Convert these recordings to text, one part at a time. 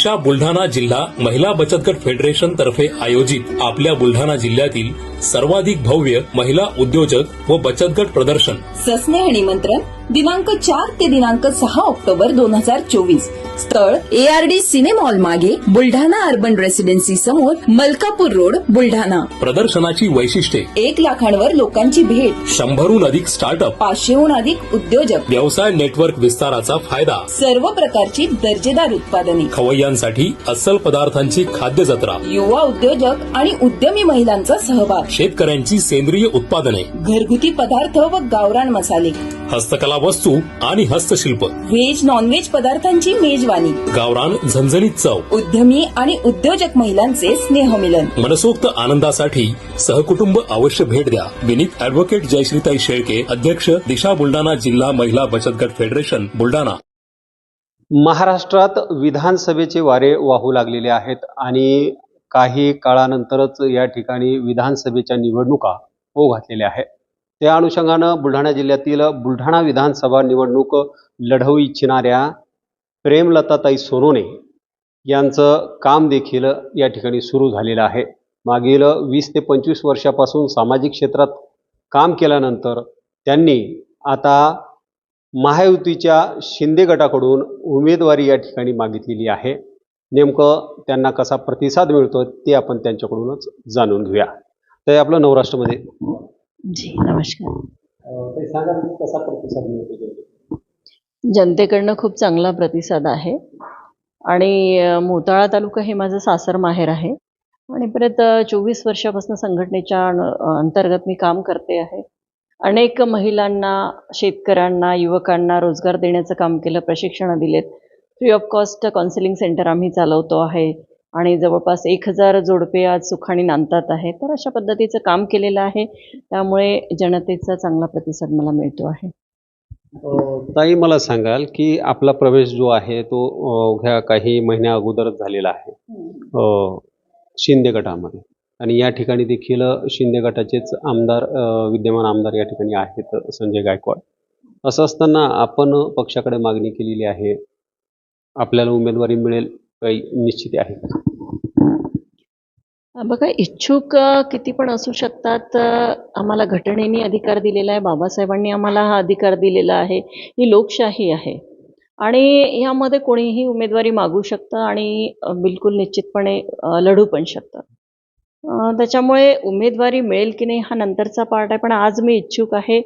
दिशा बुलढाणा जिल्हा महिला बचत गट फेडरेशन तर्फे आयोजित आपल्या बुलढाणा जिल्ह्यातील सर्वाधिक भव्य महिला उद्योजक व बचत गट प्रदर्शन. सस्नेह निमंत्रण दिनांक चार ते दिनांक सहा ऑक्टोबर दोन हजार चोवीस. स्थळ एआरडी सिनेमॉल मागे बुलढाणा अर्बन रेसिडेन्सी समोर मलकापूर रोड बुलढाणा. प्रदर्शनाची वैशिष्ट्ये. एक लाखांवर लोकांची भेट. शंभरहून अधिक स्टार्टअप. पाचशेहून अधिक उद्योजक. व्यवसाय नेटवर्क विस्ताराचा फायदा. सर्व प्रकारची दर्जेदार उत्पादने. खवय्यांसाठी अस्सल पदार्थांची खाद्य जत्रा. युवा उद्योजक आणि उद्यमी महिलांचा सहभाग. शेतकऱ्यांची सेंद्रिय उत्पादने. घरगुती पदार्थ व गावरान मसाले. हस्तकला वस्तू आणि हस्तशिल्प. व्हेज नॉनव्हेज पदार्थांची मेजवानी. गावरान झणझणीत चव. उद्यमी आणि उद्योजक महिलांचे स्नेहमिलन. मनसोक्त आनंदासाठी सहकुटुंब अवश्य भेट द्या. विनीत अॅडव्होकेट जयश्रीताई शेळके अध्यक्ष दिशा बुलढाणा जिल्हा महिला बचत गट फेडरेशन बुलढाणा. महाराष्ट्रात विधानसभेचे वारे वाहू लागलेले आहेत आणि काही काळानंतरच या ठिकाणी विधानसभेच्या निवडणुका होऊ घातलेल्या आहेत. त्या अनुषंगानं बुलढाणा जिल्ह्यातील बुलढाणा विधानसभा निवडणूक लढवू इच्छिणाऱ्या प्रेमलताताई सोनोने यांचं काम देखील या ठिकाणी सुरू झालेलं आहे. मागील वीस ते पंचवीस वर्षापासून सामाजिक क्षेत्रात काम केल्यानंतर त्यांनी आता महायुतीच्या शिंदे गटाकडून उमेदवारी या ठिकाणी मागितलेली आहे. नेमकं त्यांना कसा प्रतिसाद मिळतो ते आपण त्यांच्याकडूनच जाणून घेऊया. तर आपलं नवराष्ट्रमध्ये जी नमस्कार. ते सांगा कसा प्रतिसाद मिळतो जनतेकडनं? खूप चांगला प्रतिसाद आहे. आणि मोताळा तालुका हे माझं सासर माहेर आहे. आणि परत चोवीस वर्षापासून संघटनेच्या अंतर्गत मी काम करते आहे. अनेक महिलांना शेतकऱ्यांना युवकांना रोजगार देण्याचं काम केलं प्रशिक्षणं दिलेत. Free of cost counselling centre आम्ही चालवतो आहे. आणि जवळपास एक हजार जोडपे आज सुखाने नांदतात आहे तर अशा पद्धतीचं काम केलेलं आहे. त्यामुळे जनतेचा चांगला प्रतिसाद मला मिळतो आहे. ताई मला सांगाल की आपला प्रवेश जो आहे तो अं, अवघ्या काही महिन्या अगोदरच झालेला आहे. शिंदे गटामध्ये. आणि या ठिकाणी देखील शिंदे गटाचेच आमदार विद्यमान आमदार या ठिकाणी आहेत संजय गायकवाड. असं असताना आपण पक्षाकडे मागणी केलेली आहे. आपल्याला उमेदवारी मिळेल. काही निश्चित आहे. बघा इच्छुक किती पण असू शकतात आम्हाला घटनेने अधिकार दिलेला आहे बाबासाहेबांनी आम्हाला हा अधिकार दिलेला आहे ही लोकशाही आहे. आणि यामध्ये कोणीही उमेदवारी मागू शकतं आणि बिलकुल निश्चितपणे लढू पण शकतं. त्याच्यामुळे उमेदवारी मिळेल की नाही हा नंतरचा पार्ट आहे पण आज मी इच्छुक आहे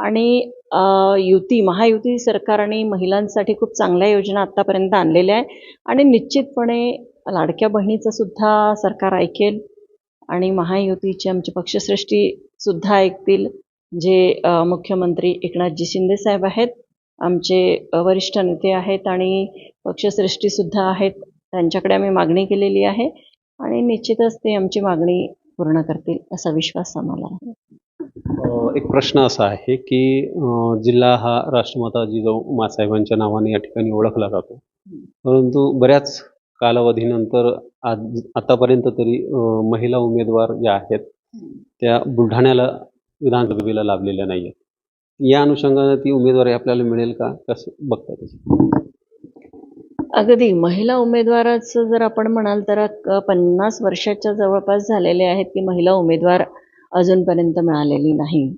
आणि युती महायुती सरकारने महिलांसाठी खूप चांगल्या योजना आत्तापर्यंत आणलेल्या आहे आणि निश्चितपणे लाडक्या बहिणीचं सुद्धा सरकार ऐकेल आणि महायुतीची आमचे पक्षश्रेष्ठी सुद्धा ऐकतील जे मुख्यमंत्री एकनाथजी शिंदे साहेब आहेत आमचे वरिष्ठ नेते आहेत आणि पक्षश्रेष्ठी सुद्धा आहेत त्यांच्याकडे आम्ही मागणी केलेली आहे आणि निश्चितच ते आमची मागणी पूर्ण करतील असा विश्वास आम्हाला आहे. एक प्रश्न असा आहे की जिल्हा हा राष्ट्रमाता जिजाऊ मासाहेबांच्या नावाने या ठिकाणी ओळखला जातो. परंतु बऱ्याच कालावधीनंतर आज आतापर्यंत तरी महिला उमेदवार ज्या आहेत त्या बुलढाण्याला विधानसभेला लाभलेल्या नाही आहेत या अनुषंगाने ती उमेदवारी आपल्याला मिळेल का? कसं बघता त्याची? अगदी. महिला उमेदवाराचं जर आपण म्हणाल तर पन्नास वर्षाच्या जवळपास झालेले आहेत की महिला उमेदवार अजूनपर्यंत मिळालेली नाही.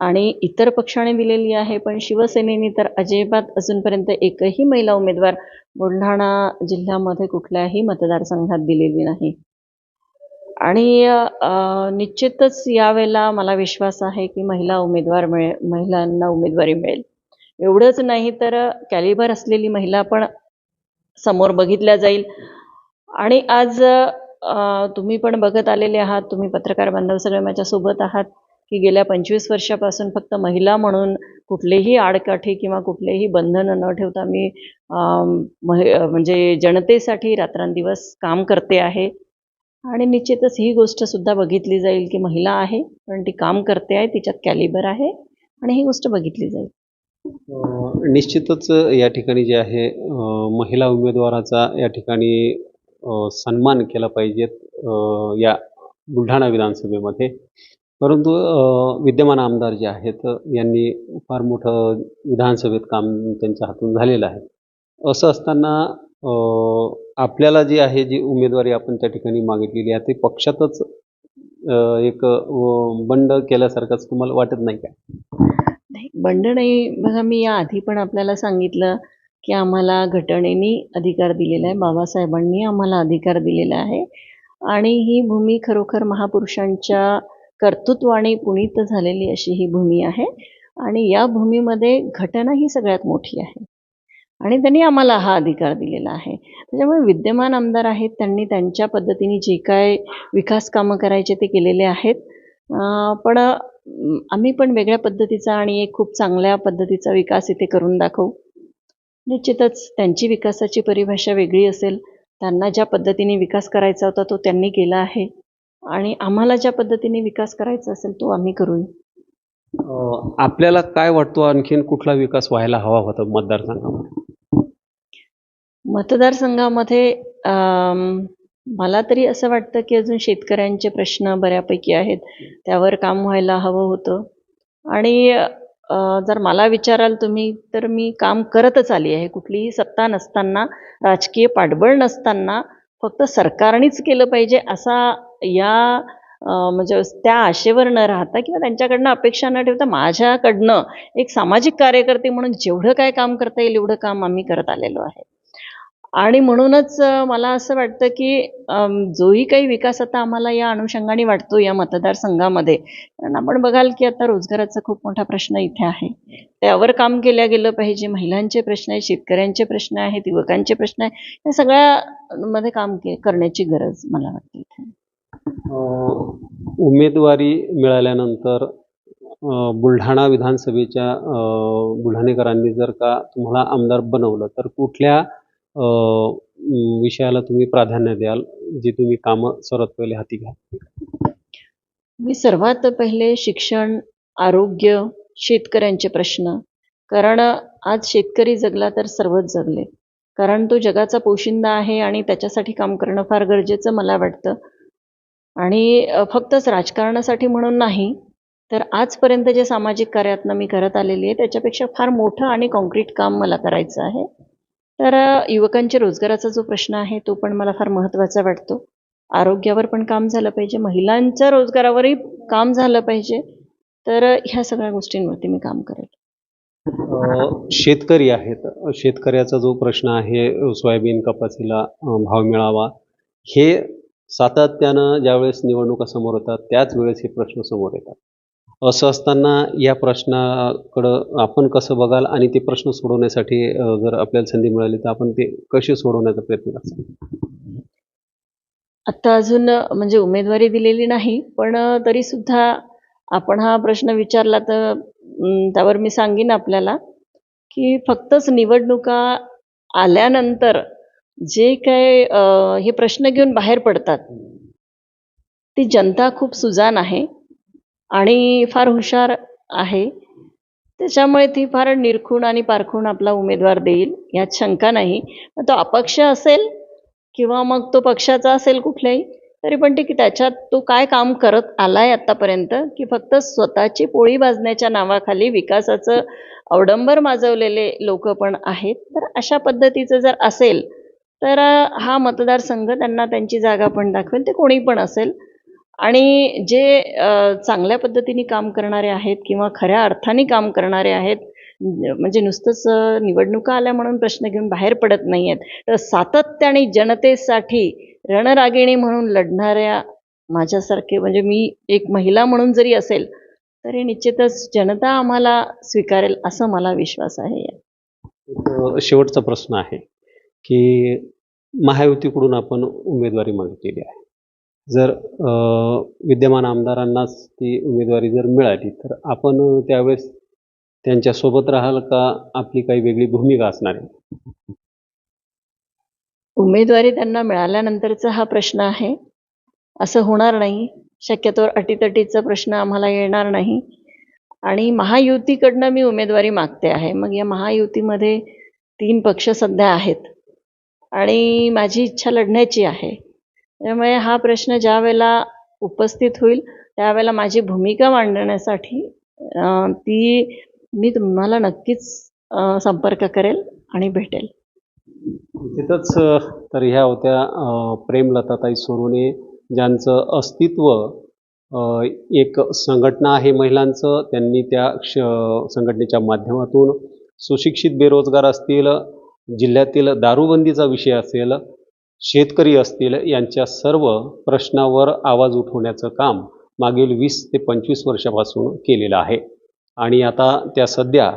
आणि इतर पक्षाने दिलेली आहे पण शिवसेनेने तर अजिबात अजूनपर्यंत एकही महिला उमेदवार बुलढाणा जिल्ह्यामध्ये कुठल्याही मतदारसंघात दिलेली नाही. आणि निश्चितच यावेळेला मला विश्वास आहे की महिला उमेदवार मिळे महिलांना उमेदवारी मिळेल. एवढंच नाही तर कॅलिबर असलेली महिला पण समोर बघितल्या जाईल. आणि आज तुम्ही पण बघत आलेले आहात. तुम्ही पत्रकार बांधव सगळे माझ्यासोबत आहात की गेल्या पंचवीस वर्षापासून फक्त महिला म्हणून कुठलेही आडकाठी किंवा कुठलेही बंधनं न ठेवता मी महि म्हणजे जनतेसाठी रात्रंदिवस काम करते आहे. आणि निश्चितच ही गोष्ट सुद्धा बघितली जाईल की महिला आहे पण ती काम करते आहे तिच्यात कॅलिबर आहे आणि ही गोष्ट बघितली जाईल. निश्चितच या ठिकाणी जे आहे महिला उमेदवाराचा या ठिकाणी सन्मान केला पाहिजेत या बुलढाणा विधानसभेमध्ये. परंतु विद्यमान आमदार जे आहेत यांनी फार मोठं विधानसभेत काम त्यांच्या हातून झालेलं आहे. असं असताना आपल्याला जी आहे जी उमेदवारी आपण त्या ठिकाणी मागितलेली आहे ते पक्षातच एक बंड केल्यासारखंच तुम्हाला वाटत नाही का? नाही बंड नाही. बघा मी या आधी पण आपल्याला सांगितलं की आम्हाला घटनेनी अधिकार दिलेला आहे. बाबासाहेबांनी आम्हाला अधिकार दिलेला आहे. आणि ही भूमी खरोखर महापुरुषांच्या कर्तृत्वाने पुणित झालेली अशी ही भूमी आहे. आणि या भूमीमध्ये घटना ही सगळ्यात मोठी आहे. आणि त्यांनी आम्हाला हा अधिकार दिलेला आहे. त्याच्यामुळे विद्यमान आमदार आहेत. त्यांनी त्यांच्या पद्धतीने जे काय विकास कामं करायचे ते केलेले आहेत. पण आम्ही पण वेगळ्या पद्धतीचा आणि एक खूप चांगल्या पद्धतीचा विकास इथे करून दाखवू. निश्चितच त्यांची विकासाची परिभाषा वेगळी असेल. त्यांना ज्या पद्धतीने विकास करायचा होता तो त्यांनी केला आहे. आणि आम्हाला ज्या पद्धतीने विकास करायचा असेल तो आम्ही करू आपल्याला काय वाटतो आणखीन कुठला विकास व्हायला हवा होता मतदारसंघामध्ये? मतदारसंघामध्ये मला तरी असं वाटतं की अजून शेतकऱ्यांचे प्रश्न बऱ्यापैकी आहेत. त्यावर काम व्हायला हवं होतं. आणि जर मला विचाराल तुम्ही तर मी काम करतच आली आहे. कुठलीही सत्ता नसताना राजकीय पाठबळ नसताना फक्त सरकारनेच केलं पाहिजे असा या म्हणजे त्या आशेवर न राहता किंवा त्यांच्याकडनं अपेक्षा न ठेवता माझ्याकडनं एक सामाजिक कार्यकर्ते म्हणून जेवढं काय काम करता येईल एवढं काम आम्ही करत आलेलो आहे. आणि म्हणूनच मला असं वाटतं की जोही काही विकास आता आम्हाला या अनुषंगाने वाटतो या मतदारसंघामध्ये. कारण आपण बघाल की आता रोजगाराचा खूप मोठा प्रश्न इथे आहे. त्यावर काम केल्या गेलं पाहिजे. महिलांचे प्रश्न आहेत शेतकऱ्यांचे प्रश्न आहेत युवकांचे प्रश्न आहेत या सगळ्यामध्ये काम के करण्याची गरज मला वाटते इथे. उमेदवारी मिळाल्यानंतर बुलढाणा विधानसभेच्या बुलढाणेकरांनी जर का तुम्हाला आमदार बनवलं तर कुठल्या विषयाला तुम्ही प्राधान्य द्याल जे तुम्ही कामं सर्वात पहिले हाती घ्या मी सर्वात पहिले शिक्षण आरोग्य शेतकऱ्यांचे प्रश्न. कारण आज शेतकरी जगला तर सर्वच जगले. कारण तो जगाचा पोशिंदा आहे आणि त्याच्यासाठी काम करणं फार गरजेचं मला वाटतं. आणि फक्तच राजकारणासाठी म्हणून नाही तर आजपर्यंत जे सामाजिक कार्यातनं मी करत आलेली आहे त्याच्यापेक्षा फार मोठं आणि कॉन्क्रीट काम मला करायचं आहे. तर युवकांच्या रोजगाराचा जो प्रश्न आहे तो पण मला फार महत्त्वाचा वाटतो. आरोग्यावर पण काम झालं पाहिजे महिलांच्या रोजगारावरही काम झालं पाहिजे. तर ह्या सगळ्या गोष्टींवरती मी काम करेल. शेतकरी आहेत. शेतकऱ्याचा जो प्रश्न आहे सोयाबीन कपासीला भाव मिळावा हे सातत्यानं ज्यावेळेस निवडणुका समोर होतात त्याच वेळेस हे प्रश्न समोर येतात. असं असताना या प्रश्नाकडं आपण कसं बघाल आणि ते प्रश्न सोडवण्यासाठी जर आपल्याला संधी मिळाली तर आपण ते कसे सोडवण्याचा प्रयत्न करतो? आत्ता अजून म्हणजे उमेदवारी दिलेली नाही पण तरी तरीसुद्धा आपण हा प्रश्न विचारला तर त्यावर मी सांगेन आपल्याला की फक्तच निवडणुका आल्यानंतर जे काय हे प्रश्न घेऊन बाहेर पडतात ती जनता खूप सुजान आहे. आणि फार हुशार आहे. त्याच्यामुळे ती फार निरखून आणि पारखून आपला उमेदवार देईल यात शंका नाही. मग तो अपक्ष असेल किंवा मग तो पक्षाचा असेल कुठल्याही तरी पण ती त्याच्यात तो काय काम करत आलाय आतापर्यंत की फक्त स्वतःची पोळी भाजण्याच्या नावाखाली विकासाचं अवडंबर माजवलेले लोक पण आहेत. तर अशा पद्धतीचं जर असेल तर हा मतदारसंघ त्यांना त्यांची जागा पण दाखवेल ते कोणी पण असेल आणि जे चांगल्या पद्धतीने काम करणारे आहेत किंवा खऱ्या अर्थाने काम करणारे आहेत म्हणजे नुसतंच निवडणुका आल्या म्हणून प्रश्न घेऊन बाहेर पडत नाही आहेत तर सातत्याने जनतेसाठी रणरागिणी म्हणून लढणाऱ्या माझ्यासारखे म्हणजे मी एक महिला म्हणून जरी असेल तरी निश्चितच जनता आम्हाला स्वीकारेल असं मला विश्वास आहे. एक शेवटचा प्रश्न आहे की महायुतीकडून आपण उमेदवारी मागितलेली आहे. जर विद्यमान आमदारांनाच ती उमेदवारी जर मिळाली तर आपण त्यावेळेस त्यांच्यासोबत राहाल का? आपली काही वेगळी भूमिका असणार आहे? उमेदवारी त्यांना मिळाल्यानंतरचा हा प्रश्न आहे. असं होणार नाही. शक्यतोवर अटीतटीचा प्रश्न आम्हाला येणार नाही. आणि महायुतीकडनं मी उमेदवारी मागते आहे. मग या महायुतीमध्ये तीन पक्ष सध्या आहेत. आणि माझी इच्छा लढण्याची आहे. त्यामुळे हा प्रश्न ज्या वेळेला उपस्थित होईल त्यावेळेला माझी भूमिका मांडण्यासाठी ती मी तुम्हाला नक्कीच संपर्क करेल आणि भेटेल. तिथंच तर ह्या होत्या प्रेमलताताई सोनवणे ज्यांचं अस्तित्व एक संघटना आहे महिलांचं त्यांनी त्या क्ष संघटनेच्या माध्यमातून सुशिक्षित बेरोजगार असतील जिल्ह्यातील दारूबंदीचा विषय असेल शेतकरी असतील यांच्या सर्व प्रश्नावर आवाज उठवण्याचं काम मागील वीस ते पंचवीस वर्षापासून केलेलं आहे. आणि आता त्या सध्या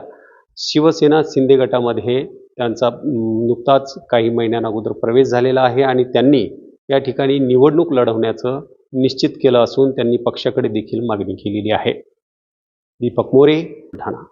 शिवसेना शिंदे गटामध्ये त्यांचा नुकताच काही महिन्यांअगोदर प्रवेश झालेला आहे आणि त्यांनी या ठिकाणी निवडणूक लढवण्याचं निश्चित केलं असून त्यांनी पक्षाकडे देखील मागणी केलेली आहे. दीपक मोरे ठाणा.